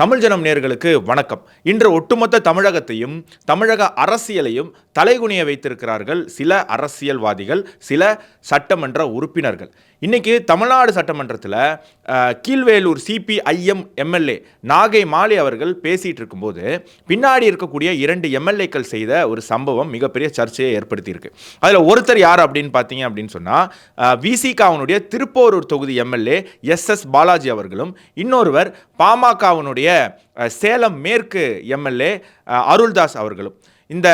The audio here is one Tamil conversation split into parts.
தமிழ் ஜனம் நேர்களுக்கு வணக்கம். இன்று ஒட்டுமொத்த தமிழகத்தையும் தமிழக அரசியலையும் தலைகுனிய வைத்திருக்கிறார்கள் சில அரசியல்வாதிகள் சில சட்டமன்ற உறுப்பினர்கள். இன்னைக்கு தமிழ்நாடு சட்டமன்றத்தில் கீழ்வேலூர் சிபிஐஎம் எம்எல்ஏ நாகை மாலி அவர்கள் பேசிகிட்டு இருக்கும்போது பின்னாடி இருக்கக்கூடிய இரண்டு எம்எல்ஏக்கள் செய்த ஒரு சம்பவம் மிகப்பெரிய சர்ச்சையை ஏற்படுத்தியிருக்கு. அதில் ஒருத்தர் யார் அப்படின்னு பார்த்தீங்க அப்படின்னு சொன்னால் விசிகாவனுடைய திருப்போரூர் தொகுதி எம்எல்ஏ எஸ் எஸ் பாலாஜி அவர்களும் இன்னொருவர் பாமகவுனுடைய அஹ், சேலம் மேற்கு எம்எல்ஏ அருள்தாஸ் அவர்களும். இந்த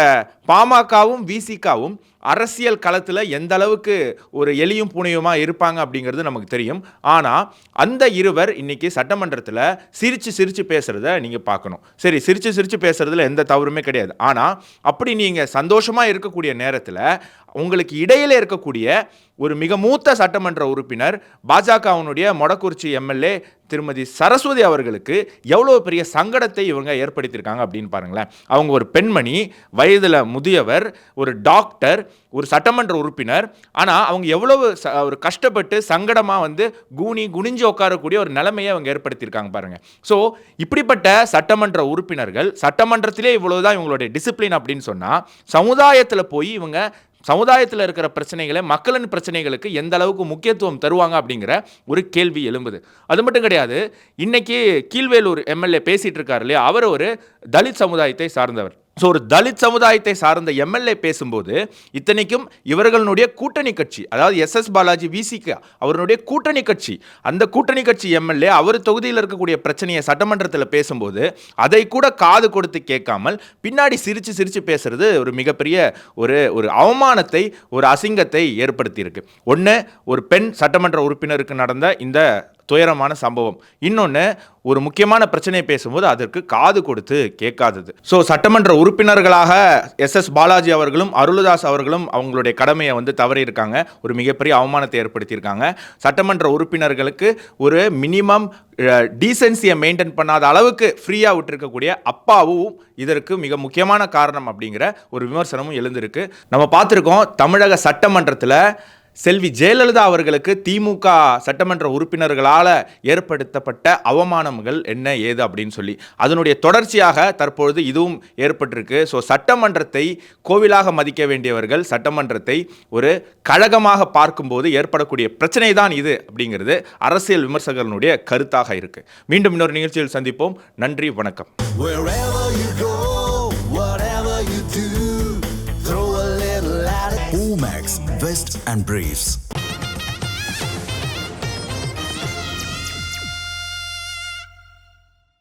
பாமகவும் விசிகாவும் அரசியல் களத்தில் எந்த அளவுக்கு ஒரு எளியும் புனையுமா இருப்பாங்க அப்படிங்கிறது நமக்கு தெரியும். ஆனால் அந்த இருவர் இன்னைக்கு சட்டமன்றத்தில் சிரித்து சிரித்து பேசுகிறத நீங்கள் பார்க்கணும். சரி சிரித்து சிரித்து பேசுகிறதுல எந்த தவறுமே கிடையாது. ஆனால் அப்படி நீங்கள் சந்தோஷமாக இருக்கக்கூடிய நேரத்தில் உங்களுக்கு இடையில இருக்கக்கூடிய ஒரு மிக மூத்த சட்டமன்ற உறுப்பினர் பாஜகவினுடைய மொடக்குறிச்சி எம்எல்ஏ திருமதி சரஸ்வதி அவர்களுக்கு எவ்வளோ பெரிய சங்கடத்தை இவங்க ஏற்படுத்தியிருக்காங்க அப்படின்னு பாருங்களேன். அவங்க ஒரு பெண்மணி வயதில் முதியவர் ஒரு டாக்டர் ஒரு சட்டமன்ற உறுப்பினர். ஆனால் அவங்க எவ்வளவு ச- ஒரு கஷ்டப்பட்டு சங்கடமாக வந்து கூனி குனிஞ்சு உட்காரக்கூடிய ஒரு நிலைமையை அவங்க ஏற்படுத்தியிருக்காங்க பாருங்கள் ஸோ இப்படிப்பட்ட சட்டமன்ற உறுப்பினர்கள் சட்டமன்றத்திலே இவ்வளவுதான் இவங்களுடைய டிசிப்ளின் அப்படின்னு சொன்னால் சமுதாயத்தில் போய் இவங்க சமுதாயத்தில் இருக்கிற பிரச்சனைகளை மக்களின் பிரச்சனைகளுக்கு எந்த அளவுக்கு முக்கியத்துவம் தருவாங்க அப்படிங்கிற ஒரு கேள்வி எழும்புது. அது மட்டும் கிடையாது இன்னைக்கு கீழ்வேலூர் எம்எல்ஏ பேசிட்டு இருக்காரு இல்லையா? அவர் ஒரு தலித் சமுதாயத்தை சார்ந்தவர். ஸோ ஒரு தலித் சமுதாயத்தை சார்ந்த எம்எல்ஏ பேசும்போது இத்தனைக்கும் இவர்களுடைய கூட்டணி கட்சி அதாவது எஸ் எஸ் பாலாஜி விசிகா அவருடைய கூட்டணி கட்சி அந்த கூட்டணி கட்சி எம்எல்ஏ அவர் தொகுதியில் இருக்கக்கூடிய பிரச்சனையை சட்டமன்றத்தில் பேசும்போது அதை கூட காது கொடுத்து கேட்காமல் பின்னாடி சிரித்து சிரித்து பேசுறது ஒரு மிகப்பெரிய ஒரு ஒரு அவமானத்தை ஒரு அசிங்கத்தை ஏற்படுத்தியிருக்கு. ஒன்று ஒரு பெண் சட்டமன்ற உறுப்பினருக்கு நடந்த இந்த துயரமான சம்பவம். இன்னொன்று ஒரு முக்கியமான பிரச்சனையை பேசும்போது அதற்கு காது கொடுத்து கேட்காதது. ஸோ சட்டமன்ற உறுப்பினர்களாக எஸ் எஸ் பாலாஜி அவர்களும் அருளுதாஸ் அவர்களும் அவங்களுடைய கடமையை வந்து தவறியிருக்காங்க. ஒரு மிகப்பெரிய அவமானத்தை ஏற்படுத்தியிருக்காங்க. சட்டமன்ற உறுப்பினர்களுக்கு ஒரு மினிமம் டீசென்சியை மெயின்டைன் பண்ணாத அளவுக்கு ஃப்ரீயாக விட்டுருக்கக்கூடிய அப்பாவும் இதற்கு மிக முக்கியமான காரணம் அப்படிங்கிற ஒரு விமர்சனமும் எழுந்திருக்கு. நம்ம பார்த்துருக்கோம் தமிழக சட்டமன்றத்தில் செல்வி ஜெயலலிதா அவர்களுக்கு திமுக சட்டமன்ற உறுப்பினர்களால் ஏற்படுத்தப்பட்ட அவமானங்கள் என்ன ஏது அப்படின்னு சொல்லி அதனுடைய தொடர்ச்சியாக தற்பொழுது இதுவும் ஏற்பட்டிருக்கு. ஸோ சட்டமன்றத்தை கோவிலாக மதிக்க வேண்டியவர்கள் சட்டமன்றத்தை ஒரு கழகமாக பார்க்கும்போது ஏற்படக்கூடிய பிரச்சனை தான் இது அப்படிங்கிறது அரசியல் விமர்சகர்களுடைய கருத்தாக இருக்கு. மீண்டும் இன்னொரு நிகழ்ச்சியில் சந்திப்போம். நன்றி வணக்கம். bags, and briefs.